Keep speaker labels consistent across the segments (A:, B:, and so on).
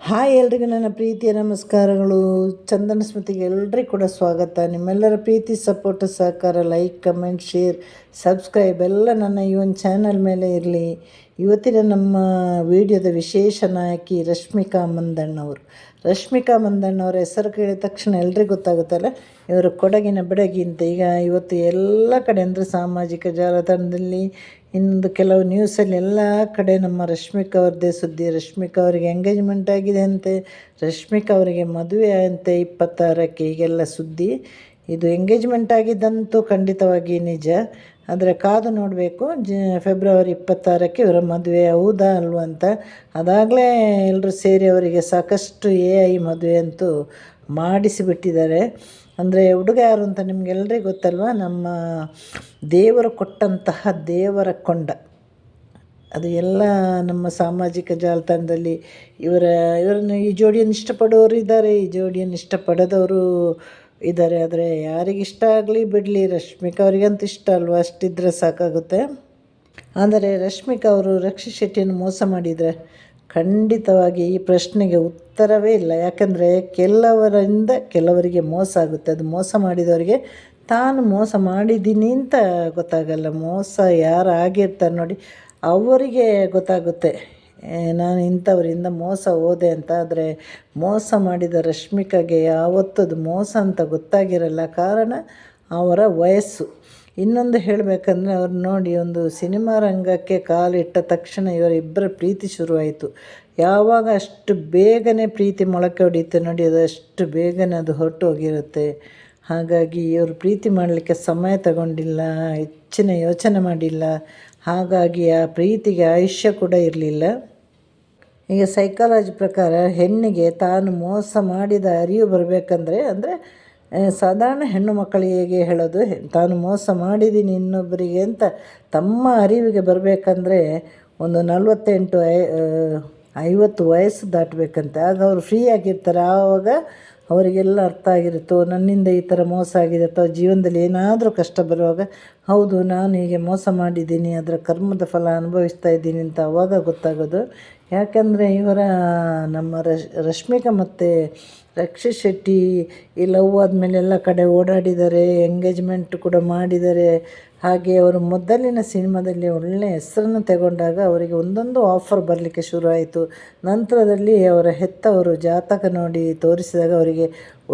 A: Hi ಎಲ್ರಿಗೂ ನನ್ನ ಪ್ರೀತಿಯ ನಮಸ್ಕಾರಗಳು. ಚಂದನ ಸ್ಮೃತಿಗೆ ಎಲ್ರಿಗೂ ಕೂಡ ಸ್ವಾಗತ. ನಿಮ್ಮೆಲ್ಲರ ಪ್ರೀತಿ ಸಪೋರ್ಟ್ ಸಹಕಾರ ಲೈಕ್ ಕಮೆಂಟ್ ಶೇರ್ ಸಬ್ಸ್ಕ್ರೈಬ್ ಎಲ್ಲ ನನ್ನ ಈ ಒಂದು ಚಾನಲ್ ಮೇಲೆ ಇರಲಿ. ಇವತ್ತಿನ ನಮ್ಮ ವಿಡಿಯೋದ ವಿಶೇಷ ನಾಯಕಿ ರಶ್ಮಿಕಾ ಮಂದಣ್ಣವರು. ರಶ್ಮಿಕಾ ಮಂದಣ್ಣವರ ಹೆಸರು ಕೇಳಿದ ತಕ್ಷಣ ಎಲ್ರಿಗೂ ಗೊತ್ತಾಗುತ್ತಲ್ಲ, ಇವರು ಕೊಡಗಿನ ಬೆಡಗಿ ಅಂತ ಈಗ ಇವತ್ತು ಎಲ್ಲ ಕಡೆ ಅಂದರೆ ಸಾಮಾಜಿಕ ಜಾಲತಾಣದಲ್ಲಿ ಇನ್ನೊಂದು ಕೆಲವು ನ್ಯೂಸಲ್ಲಿ ಎಲ್ಲ ಕಡೆ ನಮ್ಮ ರಶ್ಮಿಕಾ ಅವ್ರದ್ದೇ ಸುದ್ದಿ. ರಶ್ಮಿಕಾ ಅವರಿಗೆ ಎಂಗೇಜ್ಮೆಂಟ್ ಆಗಿದೆ ಅಂತೆ. ರಶ್ಮಿಕಾ ಅವರಿಗೆ ಮದುವೆ ಅಂತೆ ಇಪ್ಪತ್ತಾರಕ್ಕೆ ಈಗೆಲ್ಲ ಸುದ್ದಿ. ಇದು ಎಂಗೇಜ್ಮೆಂಟ್ ಆಗಿದ್ದಂತೂ ಖಂಡಿತವಾಗಿ ನಿಜ. ಆದರೆ ಕಾದು ನೋಡಬೇಕು. ಜ ಫೆಬ್ರವರಿ ಇಪ್ಪತ್ತಾರಕ್ಕೆ ಇವರ ಮದುವೆ ಹೌದಾ ಅಲ್ವಾ ಅಂತ. ಅದಾಗಲೇ ಎಲ್ಲರೂ ಸೇರಿ ಅವರಿಗೆ ಸಾಕಷ್ಟು ಎ ಐ ಮದುವೆ ಅಂತೂ ಮಾಡಿಸಿಬಿಟ್ಟಿದ್ದಾರೆ. ಅಂದರೆ ಹುಡುಗ ಯಾರು ಅಂತ ನಿಮಗೆಲ್ಲರಿಗೂ ಗೊತ್ತಲ್ವ? ನಮ್ಮ ದೇವರು ಕೊಟ್ಟಂತಹ ದೇವರ ಕೊಂಡ. ಅದು ಎಲ್ಲ ನಮ್ಮ ಸಾಮಾಜಿಕ ಜಾಲತಾಣದಲ್ಲಿ ಇವರ, ಇವರನ್ನು ಈ ಜೋಡಿಯನ್ನು ಇಷ್ಟಪಡೋರು ಇದ್ದಾರೆ, ಈ ಜೋಡಿಯನ್ನು ಇಷ್ಟಪಡದವರು ಇದ್ದಾರೆ. ಆದರೆ ಯಾರಿಗೆ ಇಷ್ಟ ಆಗಲಿ ಬಿಡಲಿ, ರಶ್ಮಿಕಾ ಅವರಿಗಂತೂ ಇಷ್ಟ ಅಲ್ವಾ? ಅಷ್ಟಿದ್ರೆ ಸಾಕಾಗುತ್ತೆ. ಆದರೆ ರಶ್ಮಿಕಾ ಅವರು ರಕ್ಷಿತ್ ಶೆಟ್ಟಿಯನ್ನು ಮೋಸ ಮಾಡಿದರೆ ಖಂಡಿತವಾಗಿ ಈ ಪ್ರಶ್ನೆಗೆ ಉತ್ತರವೇ ಇಲ್ಲ. ಯಾಕಂದರೆ ಕೆಲವರಿಂದ ಕೆಲವರಿಗೆ ಮೋಸ ಆಗುತ್ತೆ. ಅದು ಮೋಸ ಮಾಡಿದವರಿಗೆ ತಾನು ಮೋಸ ಮಾಡಿದ್ದೀನಿ ಅಂತ ಗೊತ್ತಾಗಲ್ಲ. ಮೋಸ ಯಾರು ಆಗಿರ್ತಾರೆ ನೋಡಿ, ಅವರಿಗೆ ಗೊತ್ತಾಗುತ್ತೆ. ನಾನು ಇಂಥವರಿಂದ ಮೋಸ ಹೋದೆ ಅಂತ ಆದರೆ ಮೋಸ ಮಾಡಿದ ರಶ್ಮಿಕಾಗೆ ಯಾವತ್ತದು ಮೋಸ ಅಂತ ಗೊತ್ತಾಗಿರಲ್ಲ. ಕಾರಣ ಅವರ ವಯಸ್ಸು. ಇನ್ನೊಂದು ಹೇಳಬೇಕಂದ್ರೆ ಅವ್ರು ನೋಡಿ, ಒಂದು ಸಿನಿಮಾ ರಂಗಕ್ಕೆ ಕಾಲಿಟ್ಟ ತಕ್ಷಣ ಇವರಿಬ್ಬರ ಪ್ರೀತಿ ಶುರುವಾಯಿತು. ಯಾವಾಗ ಅಷ್ಟು ಬೇಗನೆ ಪ್ರೀತಿ ಮೊಳಕೆ ಹೊಡೆಯುತ್ತೆ ನೋಡಿ, ಅದು ಅಷ್ಟು ಬೇಗನೆ ಅದು ಹೊರಟು ಹೋಗಿರುತ್ತೆ. ಹಾಗಾಗಿ ಇವರು ಪ್ರೀತಿ ಮಾಡಲಿಕ್ಕೆ ಸಮಯ ತಗೊಂಡಿಲ್ಲ, ಹೆಚ್ಚಿನ ಯೋಚನೆ ಮಾಡಿಲ್ಲ. ಹಾಗಾಗಿ ಆ ಪ್ರೀತಿಗೆ ಆಯುಷ್ಯ ಕೂಡ ಇರಲಿಲ್ಲ. ಈಗ ಸೈಕಾಲಜಿ ಪ್ರಕಾರ ಹೆಣ್ಣಿಗೆ ತಾನು ಮೋಸ ಮಾಡಿದ ಅರಿವು ಬರಬೇಕಂದ್ರೆ, ಅಂದರೆ ಸಾಧಾರಣ ಹೆಣ್ಣು ಮಕ್ಕಳಿಗೆ ಹೇಳೋದು? ತಾನು ಮೋಸ ಮಾಡಿದ್ದೀನಿ ಇನ್ನೊಬ್ಬರಿಗೆ ಅಂತ ತಮ್ಮ ಅರಿವಿಗೆ ಬರಬೇಕಂದ್ರೆ ಒಂದು ನಲವತ್ತೆಂಟು ಐ ಐವತ್ತು ವಯಸ್ಸು ದಾಟಬೇಕಂತೆ. ಆಗ ಅವರು ಫ್ರೀ ಆಗಿರ್ತಾರೆ. ಆವಾಗ ಅವರಿಗೆಲ್ಲ ಅರ್ಥ ಆಗಿರುತ್ತೋ, ನನ್ನಿಂದ ಈ ಥರ ಮೋಸ ಆಗಿದೆ ಅಥವಾ ಜೀವನದಲ್ಲಿ ಏನಾದರೂ ಕಷ್ಟ ಬರುವಾಗ, ಹೌದು, ನಾನು ಹೀಗೆ ಮೋಸ ಮಾಡಿದ್ದೀನಿ, ಅದರ ಕರ್ಮದ ಫಲ ಅನುಭವಿಸ್ತಾ ಇದ್ದೀನಿ ಅಂತ ಅವಾಗ ಗೊತ್ತಾಗೋದು. ಯಾಕಂದರೆ ಇವರ ನಮ್ಮ ರಶ್, ರಶ್ಮಿಕಾ ಮತ್ತು ರಕ್ಷಿತ್ ಶೆಟ್ಟಿ, ಈ ಲವ್ ಆದಮೇಲೆ ಎಲ್ಲ ಕಡೆ ಓಡಾಡಿದ್ದಾರೆ ಎಂಗೇಜ್ಮೆಂಟ್ ಕೂಡ ಮಾಡಿದ್ದಾರೆ. ಹಾಗೆ ಅವರು ಮೊದಲಿನ ಸಿನಿಮಾದಲ್ಲಿ ಒಳ್ಳೆಯ ಹೆಸರನ್ನು ತಗೊಂಡಾಗ ಅವರಿಗೆ ಒಂದೊಂದು ಆಫರ್ ಬರಲಿಕ್ಕೆ ಶುರುವಾಯಿತು. ನಂತರದಲ್ಲಿ ಅವರ ಹೆತ್ತವರು ಜಾತಕ ನೋಡಿ ತೋರಿಸಿದಾಗ ಅವರಿಗೆ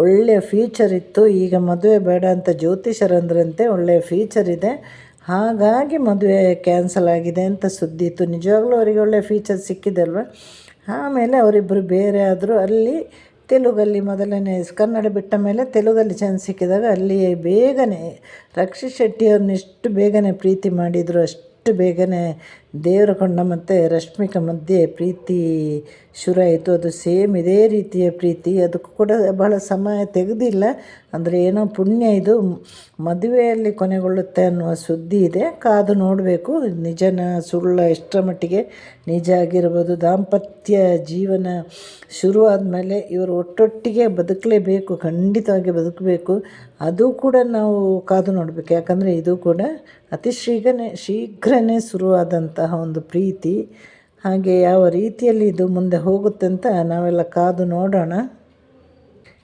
A: ಒಳ್ಳೆಯ ಫ್ಯೂಚರ್ ಇತ್ತು. ಈಗ ಮದುವೆ ಬೇಡ ಅಂತ ಜ್ಯೋತಿಷರಂದ್ರಂತೆ ಒಳ್ಳೆಯ ಫ್ಯೂಚರ್ ಇದೆ. ಹಾಗಾಗಿ ಮದುವೆ ಕ್ಯಾನ್ಸಲ್ ಆಗಿದೆ ಅಂತ ಸುದ್ದಿ ಇತ್ತು. ನಿಜವಾಗಲೂ ಅವರಿಗೆ ಒಳ್ಳೆಯ ಫೀಚರ್ ಸಿಕ್ಕಿದೆ ಅಲ್ವ? ಆಮೇಲೆ ಅವರಿಬ್ಬರು ಬೇರೆ ಆದರೂ ಅಲ್ಲಿ ತೆಲುಗಲ್ಲಿ ಮೊದಲನೇ ಕನ್ನಡ ಬಿಟ್ಟ ಮೇಲೆ ತೆಲುಗಲ್ಲಿ ಚಾನ್ಸ್ ಸಿಕ್ಕಿದಾಗ ಅಲ್ಲಿ ಬೇಗನೆ ರಕ್ಷಿತ್ ಶೆಟ್ಟಿಯವ್ರನ್ನ ಎಷ್ಟು ಬೇಗನೆ ಪ್ರೀತಿ ಮಾಡಿದರು ಅಷ್ಟು ಬೇಗನೆ ದೇವರಕೊಂಡ ಮತ್ತು ರಶ್ಮಿಕಾ ಮಧ್ಯೆ ಪ್ರೀತಿ ಶುರುವಾಯಿತು ಅದು ಸೇಮ್ ಇದೇ ರೀತಿಯ ಪ್ರೀತಿ. ಅದಕ್ಕೂ ಕೂಡ ಬಹಳ ಸಮಯ ತೆಗೆದಿಲ್ಲ. ಅಂದರೆ ಏನೋ ಪುಣ್ಯ ಇದು. ಮದುವೆಯಲ್ಲಿ ಕೊನೆಗೊಳ್ಳುತ್ತೆ ಅನ್ನುವ ಸುದ್ದಿ ಇದೆ. ಕಾದು ನೋಡಬೇಕು. ನಿಜನ ಸುಳ್ಳ ಎಷ್ಟರ ಮಟ್ಟಿಗೆ ನಿಜ ಆಗಿರ್ಬೋದು. ದಾಂಪತ್ಯ ಜೀವನ ಶುರುವಾದ ಮೇಲೆ ಇವರು ಒಟ್ಟೊಟ್ಟಿಗೆ ಬದುಕಲೇಬೇಕು. ಖಂಡಿತವಾಗಿ ಬದುಕಬೇಕು. ಅದು ಕೂಡ ನಾವು ಕಾದು ನೋಡಬೇಕು. ಯಾಕಂದರೆ ಇದು ಕೂಡ ಅತಿ ಶೀಘ್ರನೇ ಶೀಘ್ರನೇ ಶುರುವಾದಂತಹ ಒಂದು ಪ್ರೀತಿ. ಹಾಗೆ ಯಾವ ರೀತಿಯಲ್ಲಿ ಇದು ಮುಂದೆ ಹೋಗುತ್ತೆ ಅಂತ ನಾವೆಲ್ಲ ಕಾದು ನೋಡೋಣ.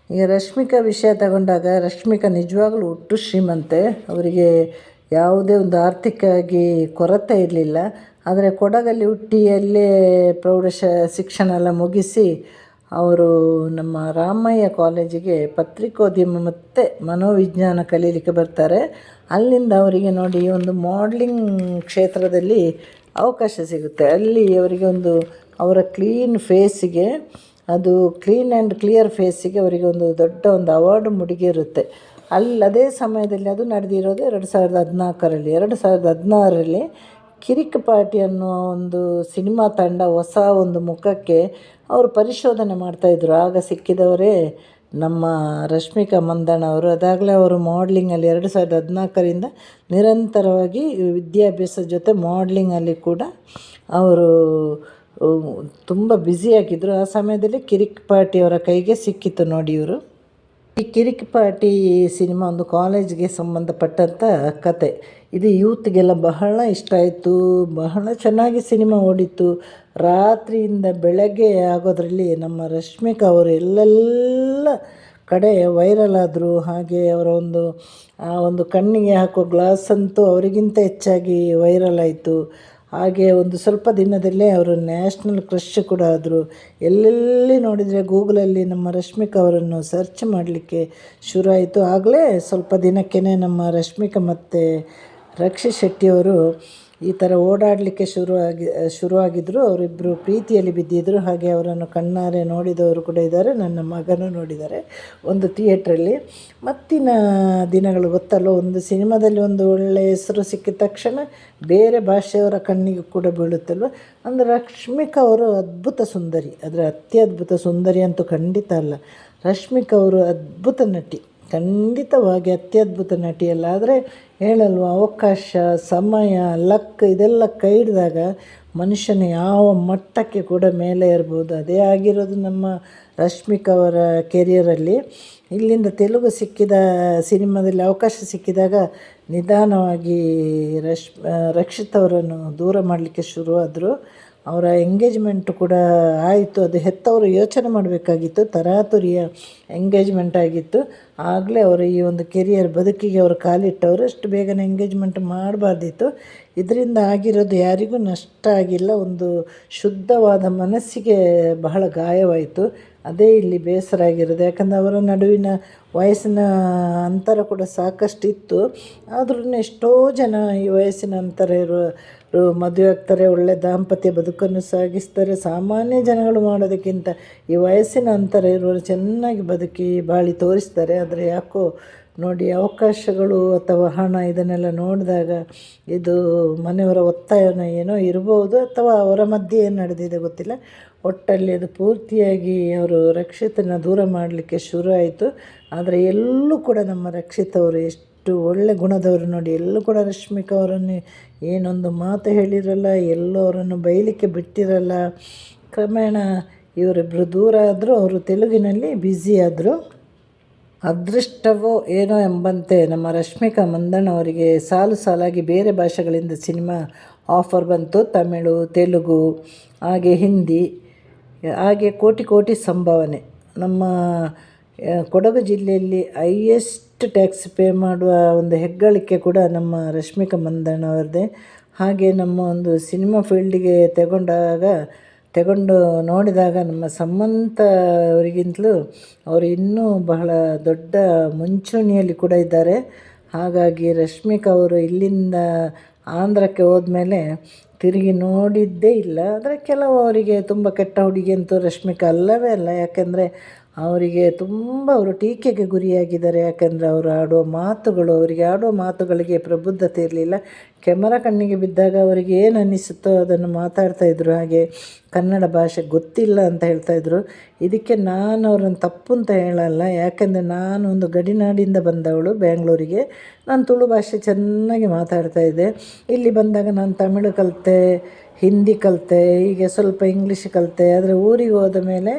A: ಈಗ ರಶ್ಮಿಕಾ ವಿಷಯ ತಗೊಂಡಾಗ ರಶ್ಮಿಕಾ ನಿಜವಾಗ್ಲೂ ಹುಟ್ಟು ಶ್ರೀಮಂತೆ. ಅವರಿಗೆ ಯಾವುದೇ ಒಂದು ಆರ್ಥಿಕವಾಗಿ ಕೊರತೆ ಇರಲಿಲ್ಲ. ಆದರೆ ಕೊಡಗಲ್ಲಿ ಹುಟ್ಟಿಯಲ್ಲೇ ಪ್ರೌಢಶ ಶಿಕ್ಷಣ ಎಲ್ಲ ಮುಗಿಸಿ ಅವರು ನಮ್ಮ ರಾಮಯ್ಯ ಕಾಲೇಜಿಗೆ ಪತ್ರಿಕೋದ್ಯಮ ಮತ್ತು ಮನೋವಿಜ್ಞಾನ ಕಲೀಲಿಕ್ಕೆ ಬರ್ತಾರೆ. ಅಲ್ಲಿಂದ ಅವರಿಗೆ ನೋಡಿ ಒಂದು ಮಾಡಲಿಂಗ್ ಕ್ಷೇತ್ರದಲ್ಲಿ ಅವಕಾಶ ಸಿಗುತ್ತೆ. ಅಲ್ಲಿ ಅವರಿಗೆ ಒಂದು, ಅವರ ಕ್ಲೀನ್ ಫೇಸಿಗೆ ಅದು ಕ್ಲೀನ್ ಆ್ಯಂಡ್ ಕ್ಲಿಯರ್ ಫೇಸಿಗೆ ಅವರಿಗೆ ಒಂದು ದೊಡ್ಡ ಒಂದು ಅವಾರ್ಡ್ ಮುಡಿಗಿರುತ್ತೆ. ಅಲ್ಲಿ ಅದೇ ಸಮಯದಲ್ಲಿ ಅದು ನಡೆದಿರೋದು ಎರಡು ಸಾವಿರದ ಹದಿನಾಲ್ಕರಲ್ಲಿ. ಎರಡು ಸಾವಿರದ ಹದಿನಾರರಲ್ಲಿ ಕಿರಿಕ್ ಪಾರ್ಟಿ ಅನ್ನುವ ಒಂದು ಸಿನಿಮಾ ತಂಡ ಹೊಸ ಒಂದು ಮುಖಕ್ಕೆ ಅವರು ಪರಿಶೋಧನೆ ಮಾಡ್ತಾಯಿದ್ರು ಆಗ ಸಿಕ್ಕಿದವರೇ ನಮ್ಮ ರಶ್ಮಿಕಾ ಮಂದಣ್ಣ ಅವರು ಅದಾಗಲೇ ಅವರು ಮಾಡ್ಲಿಂಗಲ್ಲಿ ಎರಡು ಸಾವಿರದ ಹದಿನಾಲ್ಕರಿಂದ ನಿರಂತರವಾಗಿ ವಿದ್ಯಾಭ್ಯಾಸದ ಜೊತೆ ಮಾಡ್ಲಿಂಗಲ್ಲಿ ಕೂಡ ಅವರು ತುಂಬ ಬ್ಯುಸಿಯಾಗಿದ್ದರು ಆ ಸಮಯದಲ್ಲಿ ಕಿರಿಕ್ ಅವರ ಕೈಗೆ ಸಿಕ್ಕಿತ್ತು ನೋಡಿ ಇವರು. ಈ ಕಿರಿಕ್ ಪಾರ್ಟಿ ಸಿನಿಮಾ ಒಂದು ಕಾಲೇಜ್ಗೆ ಸಂಬಂಧಪಟ್ಟಂಥ ಕತೆ. ಇದು ಯೂತ್ಗೆಲ್ಲ ಬಹಳ ಇಷ್ಟ ಆಯಿತು. ಬಹಳ ಚೆನ್ನಾಗಿ ಸಿನಿಮಾ ಓಡಿತ್ತು. ರಾತ್ರಿಯಿಂದ ಬೆಳಗ್ಗೆ ಆಗೋದ್ರಲ್ಲಿ ನಮ್ಮ ರಶ್ಮಿಕಾ ಅವರು ಎಲ್ಲೆಲ್ಲ ಕಡೆ ವೈರಲ್ ಆದರು. ಹಾಗೆ ಅವರ ಒಂದು, ಆ ಒಂದು ಕಣ್ಣಿಗೆ ಹಾಕೋ ಗ್ಲಾಸ್ ಅಂತೂ ಅವರಿಗಿಂತ ಹೆಚ್ಚಾಗಿ ವೈರಲ್ ಆಯಿತು. ಹಾಗೆ ಒಂದು ಸ್ವಲ್ಪ ದಿನದಲ್ಲೇ ಅವರು ನ್ಯಾಷನಲ್ ಕ್ರಶ್ ಕೂಡ ಆದರು. ಎಲ್ಲೆಲ್ಲಿ ನೋಡಿದರೆ ಗೂಗಲಲ್ಲಿ ನಮ್ಮ ರಶ್ಮಿಕಾ ಅವರನ್ನು ಸರ್ಚ್ ಮಾಡಲಿಕ್ಕೆ ಶುರು ಆಯಿತು. ಆಗಲೇ ಸ್ವಲ್ಪ ದಿನಕ್ಕೇ ನಮ್ಮ ರಶ್ಮಿಕಾ ಮತ್ತು ರಕ್ಷಿತ್ ಶೆಟ್ಟಿಯವರು ಈ ಥರ ಓಡಾಡಲಿಕ್ಕೆ ಶುರುವಾಗಿ ಶುರುವಾಗಿದ್ದರು ಅವರಿಬ್ಬರು ಪ್ರೀತಿಯಲ್ಲಿ ಬಿದ್ದಿದ್ದರು ಹಾಗೆ ಅವರನ್ನು ಕಣ್ಣಾರೆ ನೋಡಿದವರು ಕೂಡ ಇದ್ದಾರೆ, ನನ್ನ ಮಗನೂ ನೋಡಿದ್ದಾರೆ ಒಂದು ಥಿಯೇಟ್ರಲ್ಲಿ. ಮತ್ತಿನ ದಿನಗಳು ಗೊತ್ತಲ್ಲ ಒಂದು ಸಿನಿಮಾದಲ್ಲಿ ಒಂದು ಒಳ್ಳೆಯ ಹೆಸರು ಸಿಕ್ಕಿದ ತಕ್ಷಣ ಬೇರೆ ಭಾಷೆಯವರ ಕಣ್ಣಿಗೆ ಕೂಡ ಬೀಳುತ್ತಲ್ವ. ಅಂದರೆ ರಶ್ಮಿಕಾ ಅವರು ಅದ್ಭುತ ಸುಂದರಿ ಅದರ ಅತ್ಯದ್ಭುತ ಸುಂದರಿ ಅಂತೂ ಖಂಡಿತ ಅಲ್ಲ. ರಶ್ಮಿಕಾ ಅವರು ಅದ್ಭುತ ನಟಿ, ಖಂಡಿತವಾಗಿ ಅತ್ಯದ್ಭುತ ನಟಿಯಲ್ಲ. ಆದರೆ ಹೇಳಲ್ವ, ಅವಕಾಶ, ಸಮಯ, ಲಕ್ ಇದೆಲ್ಲ ಕೈ ಹಿಡಿದಾಗ ಮನುಷ್ಯನ ಯಾವ ಮಟ್ಟಕ್ಕೆ ಕೂಡ ಮೇಲೆ ಇರ್ಬೋದು ಅದೇ ಆಗಿರೋದು ನಮ್ಮ ರಶ್ಮಿಕಾ ಅವರ ಕೆರಿಯರಲ್ಲಿ ಇಲ್ಲಿಂದ ತೆಲುಗು ಸಿಕ್ಕಿದ ಸಿನಿಮಾದಲ್ಲಿ ಅವಕಾಶ ಸಿಕ್ಕಿದಾಗ ನಿಧಾನವಾಗಿ ರಶ್, ರಕ್ಷಿತ್ ಅವರನ್ನು ದೂರ ಮಾಡಲಿಕ್ಕೆ ಶುರುವಾದರು. ಅವರ ಎಂಗೇಜ್ಮೆಂಟ್ ಕೂಡ ಆಯಿತು. ಅದು ಹೆತ್ತವರು ಯೋಚನೆ ಮಾಡಬೇಕಾಗಿತ್ತು. ತರಾತುರಿಯ ಎಂಗೇಜ್ಮೆಂಟ್ ಆಗಿತ್ತು. ಆಗಲೇ ಅವರು ಈ ಒಂದು ಕೆರಿಯರ್ ಬದುಕಿಗೆ ಅವರು ಕಾಲಿಟ್ಟವರು. ಅಷ್ಟು ಬೇಗನೆ ಎಂಗೇಜ್ಮೆಂಟ್ ಮಾಡಬಾರ್ದಿತ್ತು. ಇದರಿಂದ ಆಗಿರೋದು ಯಾರಿಗೂ ನಷ್ಟ ಆಗಿಲ್ಲ. ಒಂದು ಶುದ್ಧವಾದ ಮನಸ್ಸಿಗೆ ಬಹಳ ಗಾಯವಾಯಿತು. ಅದೇ ಇಲ್ಲಿ ಬೇಸರ ಆಗಿರೋದು. ಯಾಕಂದರೆ ಅವರ ನಡುವಿನ ವಯಸ್ಸಿನ ಅಂತರ ಕೂಡ ಸಾಕಷ್ಟು ಇತ್ತು ಆದ್ರೂ ಎಷ್ಟೋ ಜನ ಈ ವಯಸ್ಸಿನ ಅಂತರ ಇರುವ ಮದುವೆ ಆಗ್ತಾರೆ, ಒಳ್ಳೆ ದಾಂಪತ್ಯ ಬದುಕನ್ನು ಸಾಗಿಸ್ತಾರೆ. ಸಾಮಾನ್ಯ ಜನಗಳು ಮಾಡೋದಕ್ಕಿಂತ ಈ ವಯಸ್ಸಿನ ಅಂತರ ಇರುವವರು ಚೆನ್ನಾಗಿ ಬದುಕಿ ಬಾಳಿ ತೋರಿಸ್ತಾರೆ. ಆದರೆ ಯಾಕೋ ನೋಡಿ ಅವಕಾಶಗಳು ಅಥವಾ ಹಣ ಇದನ್ನೆಲ್ಲ ನೋಡಿದಾಗ ಇದು ಮನೆಯವರ ಒತ್ತಾಯನ ಏನೋ ಇರ್ಬೋದು ಅಥವಾ ಅವರ ಮಧ್ಯೆ ಏನು ನಡೆದಿದೆ ಗೊತ್ತಿಲ್ಲ. ಒಟ್ಟಲ್ಲಿ ಅದು ಪೂರ್ತಿಯಾಗಿ ಅವರು ರಕ್ಷಿತನ ದೂರ ಮಾಡಲಿಕ್ಕೆ ಶುರು ಆಯಿತು. ಆದರೆ ಎಲ್ಲೂ ಕೂಡ ನಮ್ಮ ರಕ್ಷಿತ್ ಅವರು ಎಷ್ಟು ಒಳ್ಳೆ ಗುಣದವರು ನೋಡಿ, ಎಲ್ಲೂ ಕೂಡ ರಶ್ಮಿಕಾ ಅವರನ್ನು ಏನೊಂದು ಮಾತು ಹೇಳಿರಲ್ಲ, ಎಲ್ಲೂ ಅವರನ್ನು ಬೈಲಿಕ್ಕೆ ಬಿಟ್ಟಿರಲ್ಲ. ಕ್ರಮೇಣ ಇವರಿಬ್ಬರು ದೂರ ಆದರೂ ಅವರು ತೆಲುಗಿನಲ್ಲಿ ಬ್ಯುಸಿ ಆದರು. ಅದೃಷ್ಟವೋ ಏನೋ ಎಂಬಂತೆ ನಮ್ಮ ರಶ್ಮಿಕಾ ಮಂದಣ್ಣ ಅವರಿಗೆ ಸಾಲು ಸಾಲಾಗಿ ಬೇರೆ ಭಾಷೆಗಳಿಂದ ಸಿನಿಮಾ ಆಫರ್ ಬಂತು, ತಮಿಳು, ತೆಲುಗು, ಹಾಗೆ ಹಿಂದಿ, ಹಾಗೆ ಕೋಟಿ ಕೋಟಿ ಸಂಭಾವನೆ. ನಮ್ಮ ಕೊಡಗು ಜಿಲ್ಲೆಯಲ್ಲಿ ಹೈಯೆಸ್ಟ್ ಟ್ಯಾಕ್ಸ್ ಪೇ ಮಾಡುವ ಒಂದು ಹೆಗ್ಗಳಿಕೆ ಕೂಡ ನಮ್ಮ ರಶ್ಮಿಕಾ ಮಂದಣ್ಣ ಅವರದ್ದೇ. ಹಾಗೆ ನಮ್ಮ ಒಂದು ಸಿನಿಮಾ ಫೀಲ್ಡಿಗೆ ತಗೊಂಡಾಗ, ತಗೊಂಡು ನೋಡಿದಾಗ ನಮ್ಮ ಸಮಂತ ಅವರಿಗಿಂತಲೂ ಅವರು ಇನ್ನೂ ಬಹಳ ದೊಡ್ಡ ಮುಂಚೂಣಿಯಲ್ಲಿ ಕೂಡ ಇದ್ದಾರೆ. ಹಾಗಾಗಿ ರಶ್ಮಿಕಾ ಅವರು ಇಲ್ಲಿಂದ ಆಂಧ್ರಕ್ಕೆ ಹೋದ್ಮೇಲೆ ತಿರುಗಿ ನೋಡಿದ್ದೇ ಇಲ್ಲ. ಆದರೆ ಕೆಲವು ಅವರಿಗೆ ತುಂಬ ಕೆಟ್ಟ ಹುಡುಗಿ ಅಂತೂ ರಶ್ಮಿಕಾ ಅಲ್ಲವೇ ಅಲ್ಲ. ಯಾಕೆಂದರೆ ಅವರಿಗೆ ತುಂಬ ಅವರು ಟೀಕೆಗೆ ಗುರಿಯಾಗಿದ್ದಾರೆ. ಯಾಕಂದರೆ ಅವರು ಆಡೋ ಮಾತುಗಳು, ಅವರಿಗೆ ಆಡೋ ಮಾತುಗಳಿಗೆ ಪ್ರಬುದ್ಧತೆ ಇರಲಿಲ್ಲ. ಕ್ಯಾಮರಾ ಕಣ್ಣಿಗೆ ಬಿದ್ದಾಗ ಅವರಿಗೆ ಏನು ಅನ್ನಿಸುತ್ತೋ ಅದನ್ನು ಮಾತಾಡ್ತಾ ಮಾತಾಡ್ತಾಯಿದ್ರು ಹಾಗೆ ಕನ್ನಡ ಭಾಷೆ ಗೊತ್ತಿಲ್ಲ ಅಂತ ಹೇಳ್ತಾಯಿದ್ರು ಇದಕ್ಕೆ ನಾನು ಅವ್ರನ್ನ ತಪ್ಪು ಅಂತ ಹೇಳಲ್ಲ. ಯಾಕೆಂದರೆ ನಾನು ಒಂದು ಗಡಿನಾಡಿಂದ ಬಂದವಳು ಬ್ಯಾಂಗ್ಳೂರಿಗೆ. ನಾನು ತುಳು ಭಾಷೆ ಚೆನ್ನಾಗಿ ಮಾತಾಡ್ತಾ ಇದ್ದೆ. ಇಲ್ಲಿ ಬಂದಾಗ ನಾನು ತಮಿಳು ಕಲಿತೆ, ಹಿಂದಿ ಕಲಿತೆ, ಹೀಗೆ ಸ್ವಲ್ಪ ಇಂಗ್ಲೀಷ್ ಕಲಿತೆ. ಆದರೆ ಊರಿಗೆ ಹೋದ ಮೇಲೆ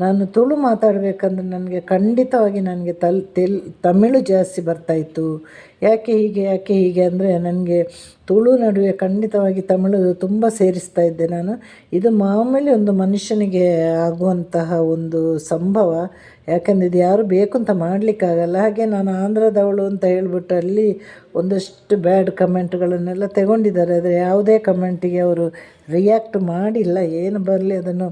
A: ನಾನು ತುಳು ಮಾತಾಡಬೇಕಂದ್ರೆ ನನಗೆ ಖಂಡಿತವಾಗಿ ನನಗೆ ತಲ್ ತೆಲ್ ತಮಿಳು ಜಾಸ್ತಿ ಬರ್ತಾಯಿತ್ತು ಯಾಕೆ ಹೀಗೆ ಯಾಕೆ ಹೀಗೆ ಅಂದರೆ ನನಗೆ ತುಳು ನಡುವೆ ಖಂಡಿತವಾಗಿ ತಮಿಳು ತುಂಬ ಸೇರಿಸ್ತಾ ಇದ್ದೆ ನಾನು. ಇದು ಮಾಮೂಲಿ ಒಂದು ಮನುಷ್ಯನಿಗೆ ಆಗುವಂತಹ ಒಂದು ಸಂಭವ. ಯಾಕಂದರೆ ಇದು ಯಾರು ಬೇಕು ಅಂತ ಮಾಡಲಿಕ್ಕಾಗಲ್ಲ ಹಾಗೆ ನಾನು ಆಂಧ್ರದವಳು ಅಂತ ಹೇಳ್ಬಿಟ್ಟು ಅಲ್ಲಿ ಒಂದಷ್ಟು ಬ್ಯಾಡ್ ಕಮೆಂಟ್ಗಳನ್ನೆಲ್ಲ ತಗೊಂಡಿದ್ದಾರೆ. ಆದರೆ ಯಾವುದೇ ಕಮೆಂಟಿಗೆ ಅವರು ರಿಯಾಕ್ಟ್ ಮಾಡಿಲ್ಲ. ಏನು ಬರಲಿ ಅದನ್ನು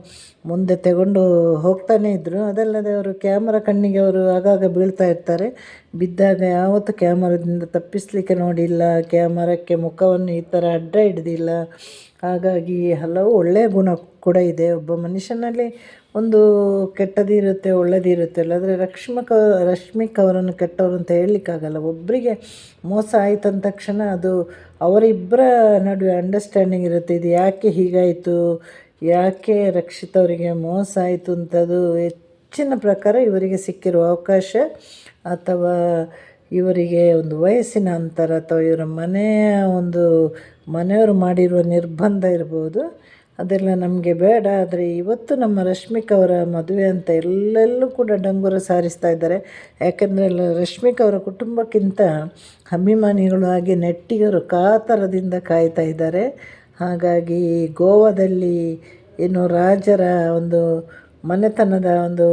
A: ಮುಂದೆ ತಗೊಂಡು ಹೋಗ್ತಾನೇ ಇದ್ದರು ಅದಲ್ಲದೆ ಅವರು ಕ್ಯಾಮ್ರಾ ಕಣ್ಣಿಗೆ ಅವರು ಆಗಾಗ ಬೀಳ್ತಾ ಇರ್ತಾರೆ. ಬಿದ್ದಾಗ ಯಾವತ್ತು ಕ್ಯಾಮರದಿಂದ ತಪ್ಪಿಸಲಿಕ್ಕೆ ನೋಡಿಲ್ಲ, ಕ್ಯಾಮರಕ್ಕೆ ಮುಖವನ್ನು ಈ ಥರ ಅಡ್ಡ ಹಿಡ್ದಿಲ್ಲ. ಹಾಗಾಗಿ ಹಲವು ಒಳ್ಳೆಯ ಗುಣ ಕೂಡ ಇದೆ. ಒಬ್ಬ ಮನುಷ್ಯನಲ್ಲಿ ಒಂದು ಕೆಟ್ಟದಿರುತ್ತೆ ಒಳ್ಳೆದಿರುತ್ತೆ ಒಳ್ಳೆಯದು ಇರುತ್ತೆ. ಅಲ್ಲ ಆದರೆ ರಕ್ಷ್ಮಕ, ರಶ್ಮಿಕ್ ಅವರನ್ನು ಕೆಟ್ಟವರು ಅಂತ ಹೇಳಲಿಕ್ಕಾಗಲ್ಲ. ಒಬ್ಬರಿಗೆ ಮೋಸ ಆಯಿತು ಅಂದ ತಕ್ಷಣ ಅದು ಅವರಿಬ್ಬರ ನಡುವೆ ಅಂಡರ್ಸ್ಟ್ಯಾಂಡಿಂಗ್ ಇರುತ್ತೆ. ಇದು ಯಾಕೆ ಹೀಗಾಯಿತು? ಯಾಕೆ ರಕ್ಷಿತ ಅವರಿಗೆ ಮೋಸ ಆಯಿತು ಅಂತದು ಹೆಚ್ಚಿನ ಪ್ರಕಾರ ಇವರಿಗೆ ಸಿಕ್ಕಿರುವ ಅವಕಾಶ ಅಥವಾ ಇವರಿಗೆ ಒಂದು ವಯಸ್ಸಿನ ಅಂತರ ಅಥವಾ ಇವರ ಮನೆಯ ಒಂದು ಮನೆಯವರು ಮಾಡಿರುವ ನಿರ್ಬಂಧ ಇರ್ಬೋದು. ಅದೆಲ್ಲ ನಮಗೆ ಬೇಡ. ಆದರೆ ಇವತ್ತು ನಮ್ಮ ರಶ್ಮಿಕವರ ಮದುವೆ ಅಂತ ಎಲ್ಲೆಲ್ಲೂ ಕೂಡ ಡಂಗುರ ಸಾರಿಸ್ತಾ ಇದ್ದಾರೆ. ಯಾಕೆಂದರೆ ರಶ್ಮಿಕಾ ಅವರ ಕುಟುಂಬಕ್ಕಿಂತ ಅಭಿಮಾನಿಗಳು ಹಾಗೆ ನೆಟ್ಟಿಗರು ಕಾತರದಿಂದ ಕಾಯ್ತಾ ಇದ್ದಾರೆ. ಹಾಗಾಗಿ ಗೋವಾದಲ್ಲಿ ಏನು ರಾಜರ ಒಂದು ಮನೆತನದ ಒಂದು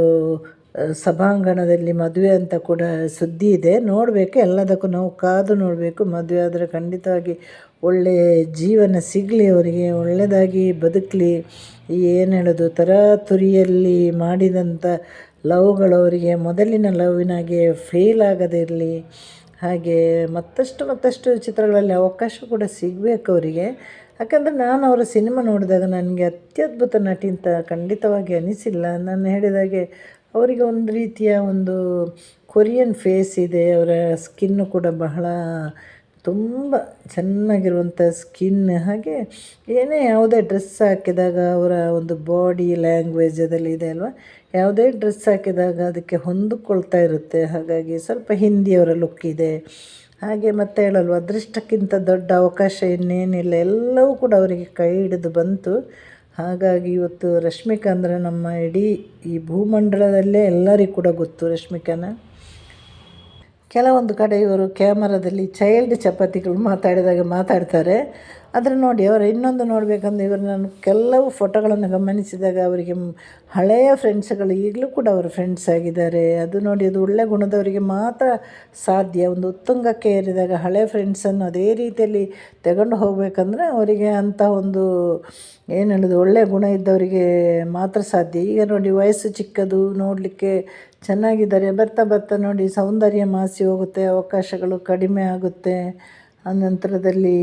A: ಸಭಾಂಗಣದಲ್ಲಿ ಮದುವೆ ಅಂತ ಕೂಡ ಸುದ್ದಿ ಇದೆ. ನೋಡಬೇಕು, ಎಲ್ಲದಕ್ಕೂ ನಾವು ಕಾದು ನೋಡಬೇಕು. ಮದುವೆ ಆದರೆ ಖಂಡಿತವಾಗಿ ಒಳ್ಳೆಯ ಜೀವನ ಸಿಗಲಿ ಅವರಿಗೆ ಒಳ್ಳೆಯದಾಗಿ ಬದುಕಲಿ. ಏನು ಹೇಳೋದು, ತರಾತುರಿಯಲ್ಲಿ ಮಾಡಿದಂಥ ಲವ್ಗಳು ಅವರಿಗೆ ಮೊದಲಿನ ಲವ್ವಿನಾಗೆ ಫೇಲ್ ಆಗದಿರಲಿ ಹಾಗೆ ಮತ್ತಷ್ಟು ಮತ್ತಷ್ಟು ಚಿತ್ರಗಳಲ್ಲಿ ಅವಕಾಶ ಕೂಡ ಸಿಗಬೇಕು ಅವರಿಗೆ. ಯಾಕಂದರೆ ನಾನು ಅವರ ಸಿನಿಮಾ ನೋಡಿದಾಗ ನನಗೆ ಅತ್ಯದ್ಭುತ ನಟಿ ಅಂತ ಖಂಡಿತವಾಗಿ ಅನಿಸಿಲ್ಲ. ನಾನು ಹೇಳಿದಾಗೆ ಅವರಿಗೆ ಒಂದು ರೀತಿಯ ಒಂದು ಕೊರಿಯನ್ ಫೇಸ್ ಇದೆ, ಅವರ ಸ್ಕಿನ್ನು ಕೂಡ ಬಹಳ ತುಂಬ ಚೆನ್ನಾಗಿರುವಂಥ ಸ್ಕಿನ್ ಹಾಗೆ ಏನೇ ಯಾವುದೇ ಡ್ರೆಸ್ ಹಾಕಿದಾಗ ಅವರ ಒಂದು ಬಾಡಿ ಲ್ಯಾಂಗ್ವೇಜ್ ಇದೆ ಅಲ್ವಾ? ಯಾವುದೇ ಡ್ರೆಸ್ ಹಾಕಿದಾಗ ಅದಕ್ಕೆ ಹೊಂದಿಕೊಳ್ತಾ ಇರುತ್ತೆ. ಹಾಗಾಗಿ ಸ್ವಲ್ಪ ಹಿಂದಿಯವರ ಲುಕ್ ಇದೆ. ಹಾಗೆ ಮತ್ತೆ ಹೇಳಲ್ವ, ಅದೃಷ್ಟಕ್ಕಿಂತ ದೊಡ್ಡ ಅವಕಾಶ ಇನ್ನೇನಿಲ್ಲ. ಎಲ್ಲವೂ ಕೂಡ ಅವರಿಗೆ ಕೈ ಹಿಡಿದು ಬಂತು. ಹಾಗಾಗಿ ಇವತ್ತು ರಶ್ಮಿಕಾ ಅಂದರೆ ನಮ್ಮ ಇಡೀ ಈ ಭೂಮಂಡಲದಲ್ಲೇ ಎಲ್ಲರಿಗೂ ಕೂಡ ಗೊತ್ತು ರಶ್ಮಿಕಾನ. ಕೆಲವೊಂದು ಕಡೆ ಇವರು ಕ್ಯಾಮರಾದಲ್ಲಿ ಚೈಲ್ಡ್ ಚಪಾತಿಗಳು ಮಾತಾಡಿದಾಗ ಮಾತಾಡ್ತಾರೆ. ಆದರೆ ನೋಡಿ, ಅವರು ಇನ್ನೊಂದು ನೋಡಬೇಕಂದ್ರೆ ಇವರು ನಾನು ಕೆಲವು ಫೋಟೋಗಳನ್ನು ಗಮನಿಸಿದಾಗ ಅವರಿಗೆ ಹಳೆಯ ಫ್ರೆಂಡ್ಸ್ಗಳು ಈಗಲೂ ಕೂಡ ಅವರು ಫ್ರೆಂಡ್ಸ್ ಆಗಿದ್ದಾರೆ. ಅದು ನೋಡಿ, ಅದು ಒಳ್ಳೆ ಗುಣದವರಿಗೆ ಮಾತ್ರ ಸಾಧ್ಯ. ಒಂದು ಉತ್ತುಂಗಕ್ಕೆ ಏರಿದಾಗ ಹಳೆ ಫ್ರೆಂಡ್ಸನ್ನು ಅದೇ ರೀತಿಯಲ್ಲಿ ತಗೊಂಡು ಹೋಗಬೇಕಂದ್ರೆ ಅವರಿಗೆ ಅಂಥ ಒಂದು, ಏನು ಹೇಳೋದು ಒಳ್ಳೆಯ ಗುಣ ಇದ್ದವರಿಗೆ ಮಾತ್ರ ಸಾಧ್ಯ. ಈಗ ನೋಡಿ, ವಯಸ್ಸು ಚಿಕ್ಕದು, ನೋಡಲಿಕ್ಕೆ ಚೆನ್ನಾಗಿದ್ದಾರೆ. ಬರ್ತಾ ಬರ್ತಾ ನೋಡಿ, ಸೌಂದರ್ಯ ಮಾಸಿ ಹೋಗುತ್ತೆ, ಅವಕಾಶಗಳು ಕಡಿಮೆ ಆಗುತ್ತೆ. ಅನಂತರದಲ್ಲಿ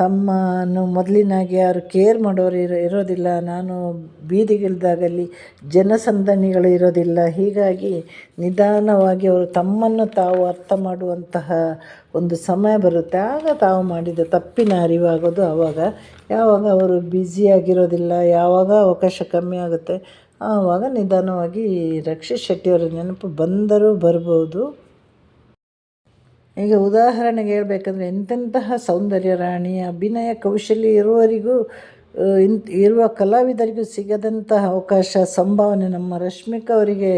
A: ತಮ್ಮನ್ನು ಮೊದಲಿನಾಗೆ ಯಾರು ಕೇರ್ ಮಾಡೋರು ಇರೋ ಇರೋದಿಲ್ಲ. ನಾನು ಬೀದಿಗಿಳಿದಾಗಲ್ಲಿ ಜನಸಂದಣಿಗಳು ಇರೋದಿಲ್ಲ. ಹೀಗಾಗಿ ನಿಧಾನವಾಗಿ ಅವರು ತಮ್ಮನ್ನು ತಾವು ಅರ್ಥ ಮಾಡುವಂತಹ ಒಂದು ಸಮಯ ಬರುತ್ತೆ. ಆಗ ತಾವು ಮಾಡಿದ ತಪ್ಪಿನ ಅರಿವಾಗೋದು ಆವಾಗ ಯಾವಾಗ ಅವರು ಬ್ಯುಸಿಯಾಗಿರೋದಿಲ್ಲ ಯಾವಾಗ ಅವಕಾಶ ಕಮ್ಮಿ ಆಗುತ್ತೆ, ಆವಾಗ ನಿಧಾನವಾಗಿ ರಕ್ಷಿತ್ ಶೆಟ್ಟಿಯವರ ನೆನಪು ಬಂದರೂ ಬರ್ಬೋದು. ಈಗ ಉದಾಹರಣೆಗೆ ಹೇಳ್ಬೇಕಂದ್ರೆ, ಎಂತೆಂತಹ ಸೌಂದರ್ಯ ರಾಣಿ, ಅಭಿನಯ ಕೌಶಲ್ಯ ಇರುವವರಿಗೂ ಇಂತ ಇರುವ ಕಲಾವಿದರಿಗೂ ಸಿಗದಂತಹ ಅವಕಾಶ, ಸಂಭಾವನೆ ನಮ್ಮ ರಶ್ಮಿಕಾ ಅವರಿಗೆ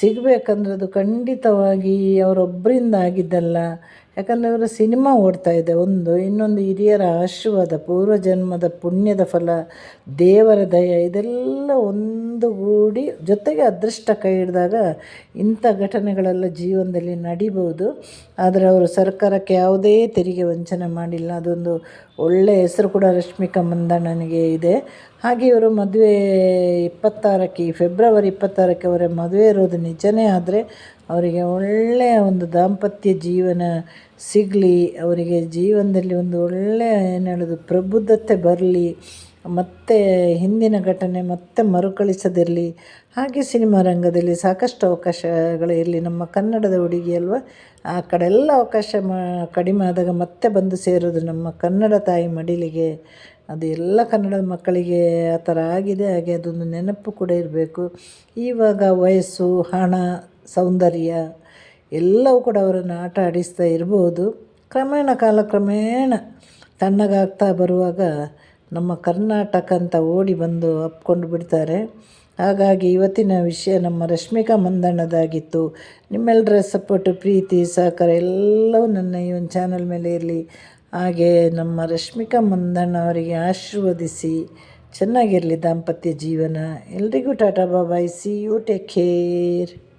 A: ಸಿಗಬೇಕಂದ್ರೆ ಅದು ಖಂಡಿತವಾಗಿ ಅವರೊಬ್ಬರಿಂದ ಆಗಿದ್ದಲ್ಲ ಯಾಕಂದರೆ ಅವರ ಸಿನಿಮಾ ಓಡ್ತಾ ಇದೆ. ಒಂದು, ಇನ್ನೊಂದು ಹಿರಿಯರ ಆಶೀರ್ವಾದ, ಪೂರ್ವಜನ್ಮದ ಪುಣ್ಯದ ಫಲ, ದೇವರ ದಯ, ಇದೆಲ್ಲ ಒಂದುಗೂಡಿ ಜೊತೆಗೆ ಅದೃಷ್ಟ ಕೈ ಹಿಡಿದಾಗ ಇಂಥ ಘಟನೆಗಳೆಲ್ಲ ಜೀವನದಲ್ಲಿ ನಡಿಬೋದು ಆದರೆ ಅವರು ಸರ್ಕಾರಕ್ಕೆ ಯಾವುದೇ ತೆರಿಗೆ ವಂಚನೆ ಮಾಡಿಲ್ಲ. ಅದೊಂದು ಒಳ್ಳೆಯ ಹೆಸರು ಕೂಡ ರಶ್ಮಿಕಾ ಮಂದಣ್ಣನಿಗೆ ಇದೆ. ಹಾಗೆ ಇವರು ಮದುವೆ ಇಪ್ಪತ್ತಾರಕ್ಕೆ ಫೆಬ್ರವರಿ ಇಪ್ಪತ್ತಾರಕ್ಕೆ ಅವರ ಮದುವೆ ಇರೋದು ನಿಜನೇ. ಆದರೆ ಅವರಿಗೆ ಒಳ್ಳೆಯ ಒಂದು ದಾಂಪತ್ಯ ಜೀವನ ಸಿಗಲಿ, ಅವರಿಗೆ ಜೀವನದಲ್ಲಿ ಒಂದು ಒಳ್ಳೆಯ ಏನು ಹೇಳೋದು, ಪ್ರಬುದ್ಧತೆ ಬರಲಿ, ಮತ್ತೆ ಹಿಂದಿನ ಘಟನೆ ಮತ್ತೆ ಮರುಕಳಿಸದಿರಲಿ. ಹಾಗೆ ಸಿನಿಮಾ ರಂಗದಲ್ಲಿ ಸಾಕಷ್ಟು ಅವಕಾಶಗಳು ಇರಲಿ. ನಮ್ಮ ಕನ್ನಡದ ಹುಡುಗಿ ಅಲ್ವಾ? ಆ ಕಡೆ ಎಲ್ಲ ಅವಕಾಶ ಮಾ, ಕಡಿಮೆ ಆದಾಗ ಮತ್ತೆ ಬಂದು ಸೇರೋದು ನಮ್ಮ ಕನ್ನಡ ತಾಯಿ ಮಡಿಲಿಗೆ. ಅದು ಎಲ್ಲ ಕನ್ನಡದ ಮಕ್ಕಳಿಗೆ ಆ ಥರ ಆಗಿದೆ. ಹಾಗೆ ಅದೊಂದು ನೆನಪು ಕೂಡ ಇರಬೇಕು. ಇವಾಗ ವಯಸ್ಸು, ಹಣ ಸೌಂದರ್ಯ ಎಲ್ಲವೂ ಕೂಡ ಅವರನ್ನು ಆಟ ಆಡಿಸ್ತಾ ಇರ್ಬೋದು. ಕ್ರಮೇಣ ಕಾಲಕ್ರಮೇಣ ತಣ್ಣಗಾಗ್ತಾ ಬರುವಾಗ ನಮ್ಮ ಕರ್ನಾಟಕ ಅಂತ ಓಡಿ ಬಂದು ಅಪ್ಕೊಂಡು ಬಿಡ್ತಾರೆ. ಹಾಗಾಗಿ ಇವತ್ತಿನ ವಿಷಯ ನಮ್ಮ ರಶ್ಮಿಕಾ ಮಂದಣ್ಣದಾಗಿತ್ತು. ನಿಮ್ಮೆಲ್ಲರ ಸಪೋರ್ಟ್, ಪ್ರೀತಿ, ಸಹಕಾರ ಎಲ್ಲವೂ ನನ್ನ ಈ ಒಂದು ಚಾನಲ್ ಮೇಲೆ ಇರಲಿ. ಹಾಗೆ ನಮ್ಮ ರಶ್ಮಿಕಾ ಮಂದಣ್ಣ ಅವರಿಗೆ ಆಶೀರ್ವದಿಸಿ ಚೆನ್ನಾಗಿರಲಿ ದಾಂಪತ್ಯ ಜೀವನ. ಎಲ್ರಿಗೂ tata bye bye see you take care